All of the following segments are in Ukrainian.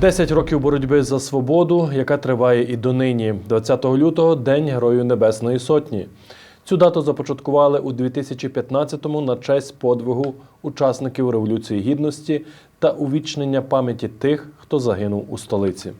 Десять років боротьби за свободу, яка триває і донині. 20 лютого День Герою Небесної Сотні. Цю дату започаткували у 2015-му на честь подвигу учасників Революції Гідності та увічнення пам'яті тих, хто загинув у столиці.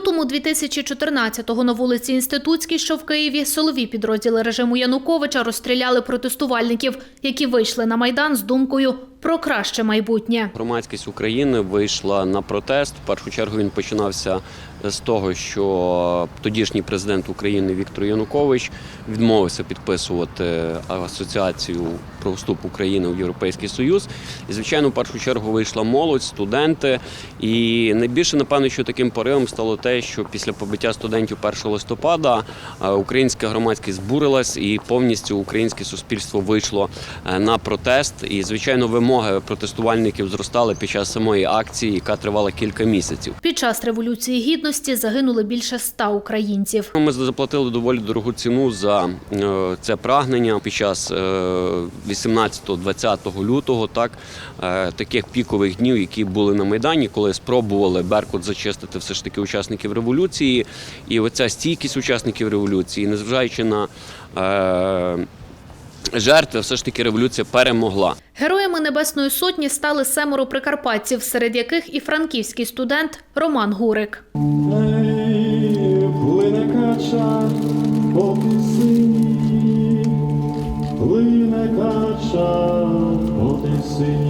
Лютому 2014-го на вулиці Інститутській, що в Києві, силові підрозділи режиму Януковича розстріляли протестувальників, які вийшли на майдан з думкою про краще майбутнє. Громадськість України вийшла на протест. В першу чергу він починався з того, що тодішній президент України Віктор Янукович відмовився підписувати асоціацію про вступ України в Європейський Союз. І, звичайно, в першу чергу вийшла молодь, студенти. І найбільше, напевно, що таким поривом стало те, що після побиття студентів 1 листопада е, українська громадськість збурилась і повністю українське суспільство вийшло е, на протест. І, звичайно, вимоги протестувальників зростали під час самої акції, яка тривала кілька місяців. Під час революції гідності загинули більше ста українців. Ми заплатили доволі дорогу ціну за е, це прагнення під час е, 18-20 лютого, так таких пікових днів, які були на майдані, коли спробували Беркут зачистити все ж таки учасників революції, і оця стійкість учасників революції, незважаючи на е, жертви, все ж таки революція перемогла. Героями Небесної Сотні стали семеро прикарпатців, серед яких і франківський студент Роман Гурик. Плине кача по тисині,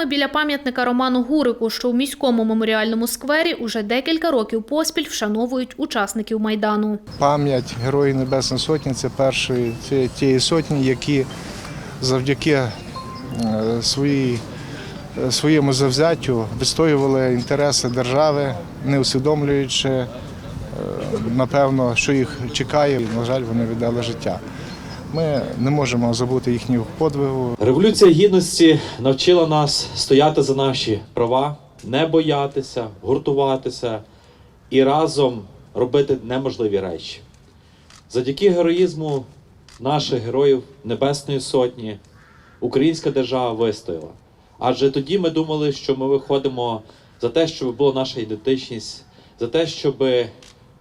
Саме біля пам'ятника Роману Гурику, що у міському меморіальному сквері, уже декілька років поспіль вшановують учасників майдану. Пам'ять Героїв Небесної Сотні це першої це тієї сотні, які завдяки е, своїй, е, своєму завзяттю відстоювали інтереси держави, не усвідомлюючи, е, напевно, що їх чекає. На жаль, вони віддали життя. Ми не можемо забути їхню подвигу. Революція гідності навчила нас стояти за наші права, не боятися, гуртуватися і разом робити неможливі речі. Завдяки героїзму наших героїв Небесної Сотні українська держава вистояла. Адже тоді ми думали, що ми виходимо за те, щоб була наша ідентичність, за те, щоб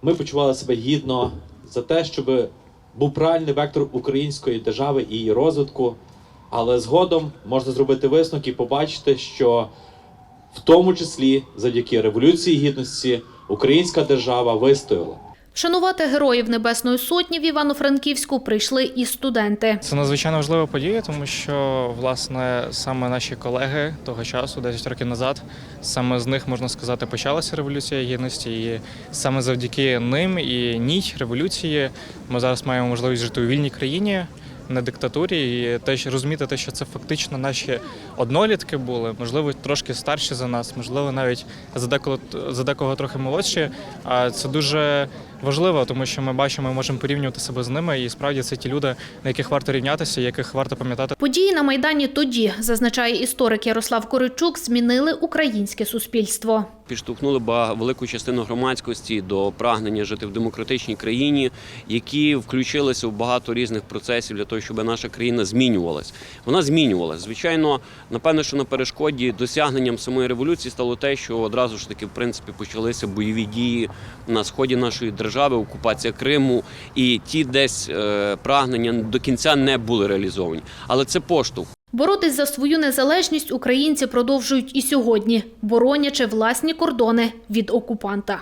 ми почували себе гідно, за те, щоб був правильний вектор української держави і її розвитку. Але згодом можна зробити висновок і побачити, що в тому числі завдяки Революції Гідності українська держава вистояла. Вшанувати героїв Небесної Сотні в Івано-Франківську прийшли і студенти. Це надзвичайно важлива подія, тому що власне саме наші колеги того часу, 10 років назад, саме з них можна сказати, почалася революція гідності, і саме завдяки ним і ній революції ми зараз маємо можливість жити у вільній країні. Не диктатурі, і теж розуміти те, що це фактично наші однолітки були, можливо, трошки старші за нас, можливо, навіть за декого за декого трохи молодші. А це дуже важливо, тому що ми бачимо, ми можемо порівнювати себе з ними, і справді це ті люди, на яких варто рівнятися, яких варто пам'ятати. Події на Майдані тоді, зазначає історик Ярослав Коричук, змінили українське суспільство. підштовхнули ба- велику частину громадськості до прагнення жити в демократичній країні, які включилися в багато різних процесів для того, щоб наша країна змінювалась. Вона змінювалась. Звичайно, напевно, що на перешкоді досягненням самої революції стало те, що одразу ж таки в принципі почалися бойові дії на сході нашої держави, окупація Криму, і ті десь е, прагнення до кінця не були реалізовані. Але це поштовх. Боротись за свою незалежність українці продовжують і сьогодні, боронячи власні кордони від окупанта.